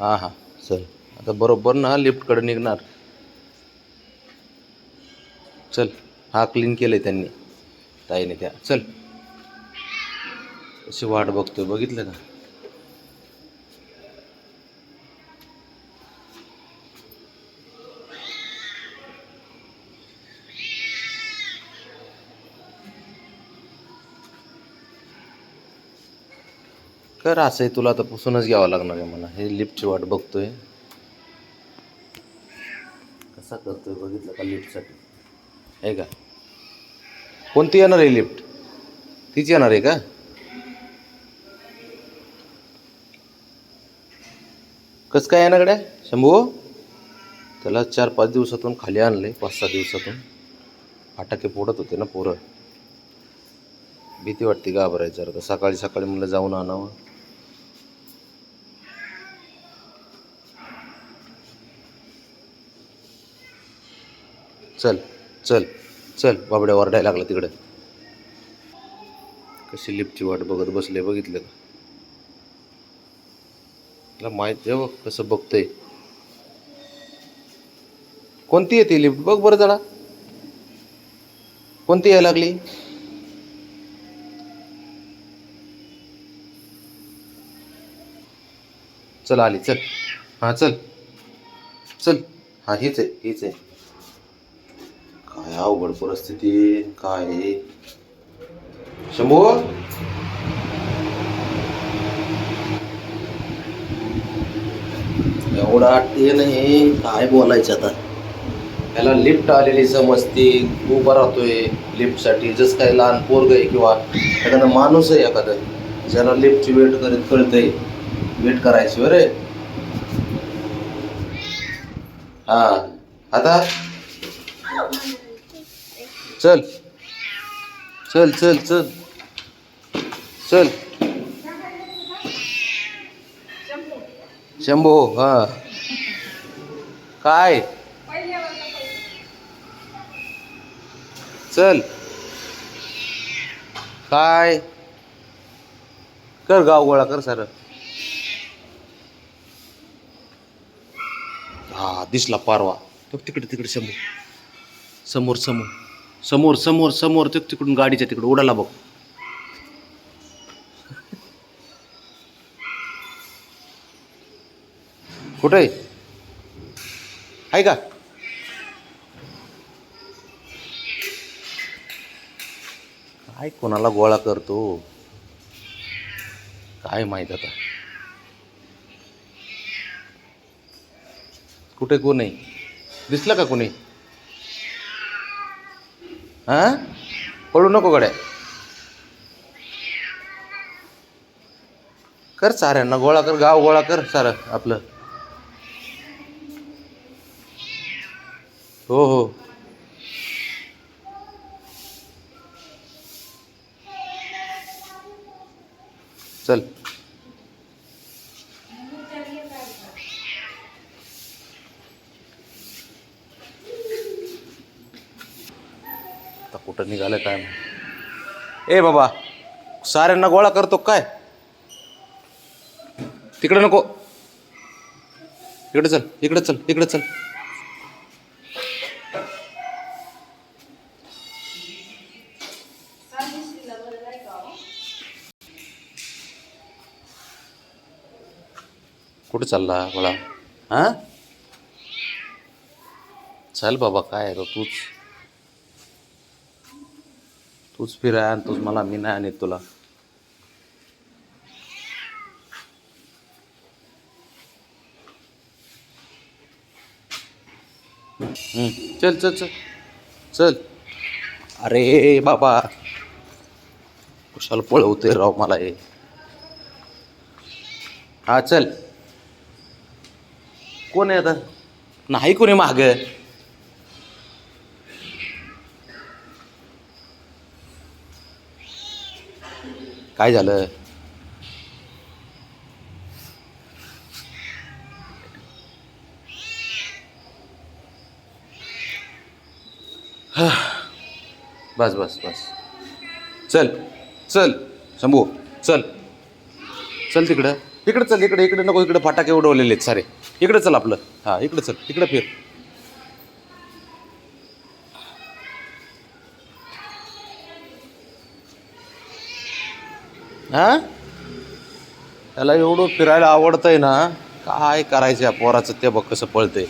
हां हां. चल. आता बरोबर ना लिफ्टकडे निघणार. चल. हा क्लीन केलं आहे त्यांनी. ताईने त्या. चल. अशी वाट बघतोय. बघितलं का? तर असं आहे तुला आता पुसूनच घ्यावं लागणार आहे मला हे लिफ्टची वाट बघतोय. कसा करतोय बघितलं का लिफ्टसाठी? आहे का? कोणती येणार आहे लिफ्ट? तीच येणार आहे का? कसं काय येणार शंभू? त्याला चार पाच दिवसातून खाली आणले पाच सहा दिवसातून. फाटाके फोडत होते ना पोरं. भीती वाटते घाबरायचं का सकाळी सकाळी मला जाऊन आणावं. चल चल चल. बाबड्या ओरडायला लागला तिकडं. कशी लिफ्टची वाट बघत बसले बघितलं का? तुला माहीत आहे बघ कसं बघतोय. कोणती येते लिफ्ट? बघ बरं जरा. कोणती यायला लागली? चल आली चल. हां चल. चल. हां हीच आहे हीच आहे. काय अवघड परिस्थिती काय आहे? शंभू? एवढा ते नाही. काय बोलायचं आता? त्याला लिफ्ट आलेली समजती उभा राहतोय लिफ्टसाठी. जसं काय लहान पोरग आहे किंवा एखादा माणूस आहे एखादं ज्याला लिफ्टची वेट करीत कळतंय. वेट करायची बरे हा. आता? चल. चल चल चल. चल. शंभू हा. काय? चल. काय? कर गाव गोळा कर सर. हा दिसला पारवा. बघ तिकडे तिकडे समोर समोर समोर. समोर समोर समोर ते तिकडून गाडीच्या तिकडे उडाला बघ. कुठे? आहे आहे का? काय कोणाला गोळा करतो? काय माहीत आता? कुठे कोण? आहे दिसलं का कोणी? हा पळू नको गड्या कर साऱ्यांना गोळा कर गाव गोळा कर सारं आपलं हो हो चल आता कुठं निघालं काय माहीत. ए बाबा साऱ्यांना गोळा करतो काय? तिकडे नको. इकडे चल इकडे चल इकडे चल. कुठं चालला गोळा हा? चल बाबा काय आहे तूच. तूच फिराय आणि तूच मला मी नाही आणत तुला चल चल चल चल अरे बाबा कुशाल पळवते राव मला हे हा चल कोण आहे आता नाही कोणी मागं काय झालं? बस बस बस. चल चल शंभू चल. चल तिकडं. इकडं चल इकडे इकडे नको इकडे फटाके उडवलेले आहेत सारे. इकडे चल आपलं. हां इकडे चल इकडे फिर. हा? त्याला एवढं फिरायला आवडतंय ना काय करायचं या पोराचं? ते बघ कसं पळतंय.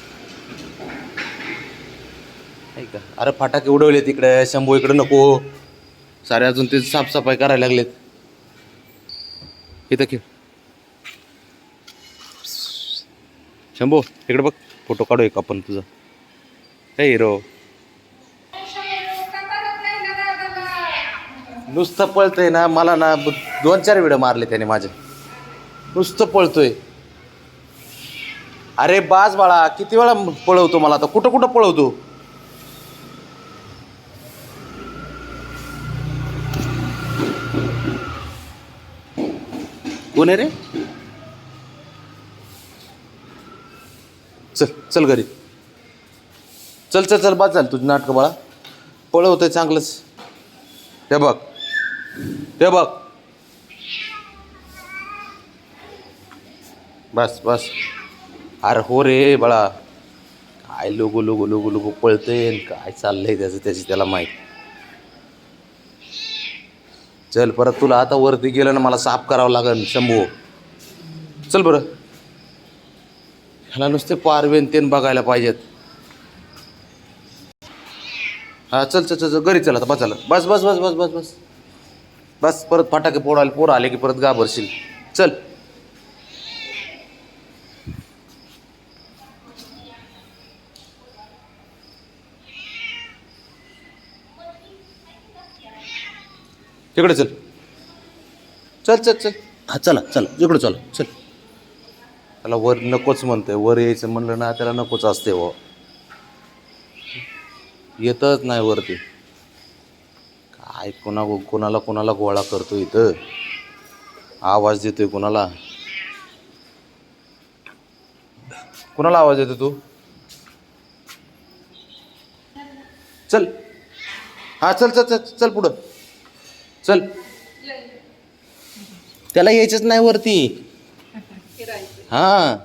नाही का? अरे फटाके उडवले तिकडे शंभू इकडे नको. सारे अजून ते साफसफाई करायला लागलेत. इथं खेळ. शंभू इकडे बघ. फोटो काढू एक आपण तुझा. हे हिरो. नुसतं पळतंय ना मला ना ब- दोन चार विडं मारले त्याने माझे. नुसतं पळतोय. अरे बाज बाळा किती वेळा पळवतो मला आता? कुठं कुठं पळवतो? कोण आहे रे? चल चल घरी. चल चल चल बाद झालं तुझं नाटकं बाळा. पळवतंय चांगलंच. हे बघ. ते बघ. बस बस. अरे हो रे बाळा. काय लोगो लोगो लोगो लोगो पळतंय आणि काय चाललंय त्याचं त्याची त्याला माहीत. चल परत तुला आता वरती गेलं ना मला साफ करावं लागेल शंभू. चल बरं. ह्याला नुसते पारवेन तेन बघायला पाहिजेत. हा चल चल चल चल, घरी चल आता बस बस बस बस बस बस. बस परत फटाके पोडायला पोरं आले की परत घाबरशील. चल. तिकडे चल. चल चल चल. हा चला चला. इकडं चला. चल. त्याला वर नकोच म्हणतंय. वर यायचं म्हणलं ना त्याला नकोच असते व येतच नाही वरती. काय कोणा कोणाला कोणाला गोळा करतो इथं? आवाज देतोय कोणाला? कोणाला आवाज देतो तू? चल. हा चल चल चल चल पुढं. चल. त्याला यायचंच नाही वरती. हा.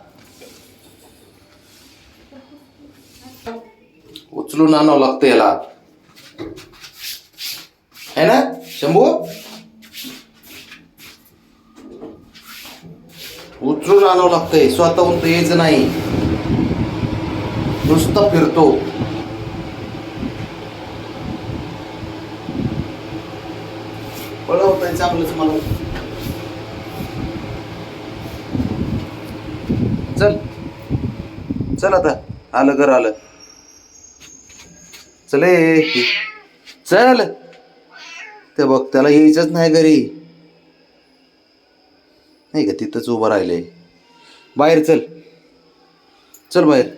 उचलून आणावं लागतं याला. है ना? शंभू? उचलून आणावं लागतंय. स्वतःहून तर यायचं नाही. नुसतं फिरतो. पळवतंय चांगलंच मला चल. चल आता. आलं घर आलं. चले. चल. ते बघ त्याला यायचंच नाही घरी. नाही का तिथंच उभं राहिले बाहेर चल. चल बाहेर.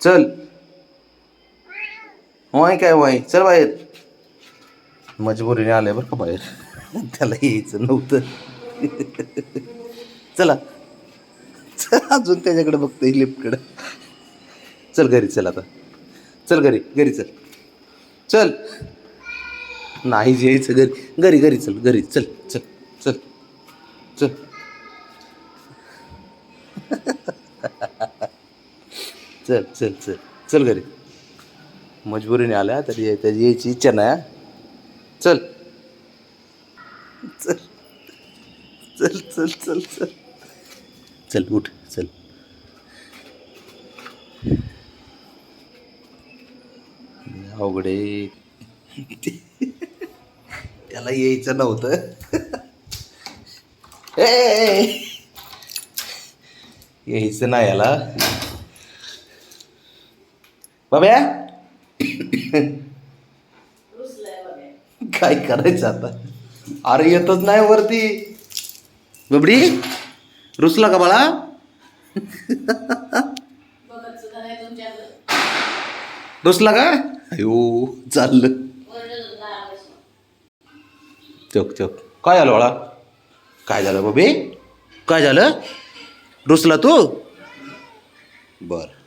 चल. वाय काय वाय चल बाहेर. मजबुरीने आलंय बरं का बाहेर. त्याला यायचं नव्हतं. चला. चल अजून त्याच्याकडे बघतोय लिफ्टकडं. चल घरी चल आता. चल घरी घरी चल. चल. नाही यायचं घरी. घरी घरी चल घरी. चल चल चल. चल. चल चल चल. चल घरी. मजबुरीने आल्या तरी त्याची यायची इच्छा नाही चल. चल. चल चल चल चल. चल उठ चल. अवघडे त्याला यायचं नव्हतं. ए यायचं नाही याला. बाब्या. काय करायचं आता? अरे येतच नाही वरती. बबडी रुसला का बाळा? रुसला का? अयो चाललं. चक चक. काय झालं बाळा? काय झालं बबी? काय झालं? रुसला तू? बरं.